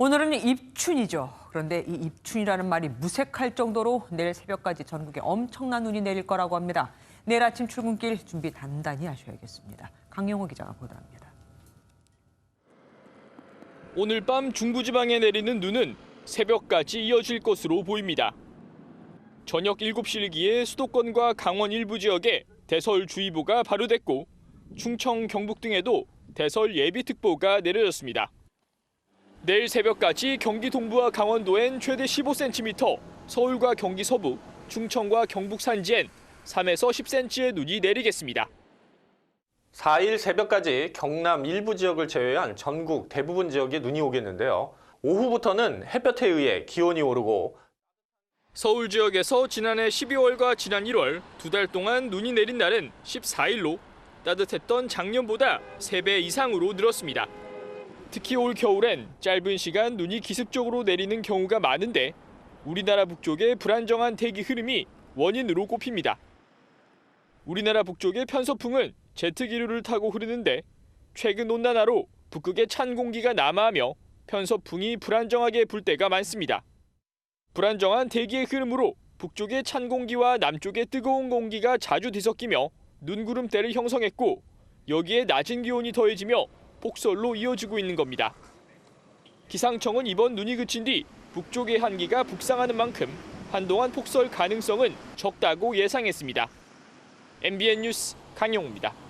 오늘은 입춘이죠. 그런데 이 입춘이라는 말이 무색할 정도로 내일 새벽까지 전국에 엄청난 눈이 내릴 거라고 합니다. 내일 아침 출근길 준비 단단히 하셔야겠습니다. 강영호 기자가 보도합니다. 오늘 밤 중부지방에 내리는 눈은 새벽까지 이어질 것으로 보입니다. 저녁 7시일기에 수도권과 강원 일부 지역에 대설주의보가 발효됐고 충청, 경북 등에도 대설 예비특보가 내려졌습니다. 내일 새벽까지 경기 동부와 강원도엔 최대 15cm, 서울과 경기 서부, 충청과 경북 산지엔 3에서 10cm의 눈이 내리겠습니다. 4일 새벽까지 경남 일부 지역을 제외한 전국 대부분 지역에 눈이 오겠는데요. 오후부터는 햇볕에 의해 기온이 오르고 서울 지역에서 지난해 12월과 지난 1월 두 달 동안 눈이 내린 날은 14일로 따뜻했던 작년보다 3배 이상으로 늘었습니다. 특히 올 겨울엔 짧은 시간 눈이 기습적으로 내리는 경우가 많은데 우리나라 북쪽의 불안정한 대기 흐름이 원인으로 꼽힙니다. 우리나라 북쪽의 편서풍은 제트기류를 타고 흐르는데 최근 온난화로 북극에 찬 공기가 남하하며 편서풍이 불안정하게 불 때가 많습니다. 불안정한 대기의 흐름으로 북쪽의 찬 공기와 남쪽의 뜨거운 공기가 자주 뒤섞이며 눈구름대를 형성했고 여기에 낮은 기온이 더해지며 폭설로 이어지고 있는 겁니다. 기상청은 이번 눈이 그친 뒤 북쪽의 한기가 북상하는 만큼 한동안 폭설 가능성은 적다고 예상했습니다. MBN 뉴스 강용우입니다.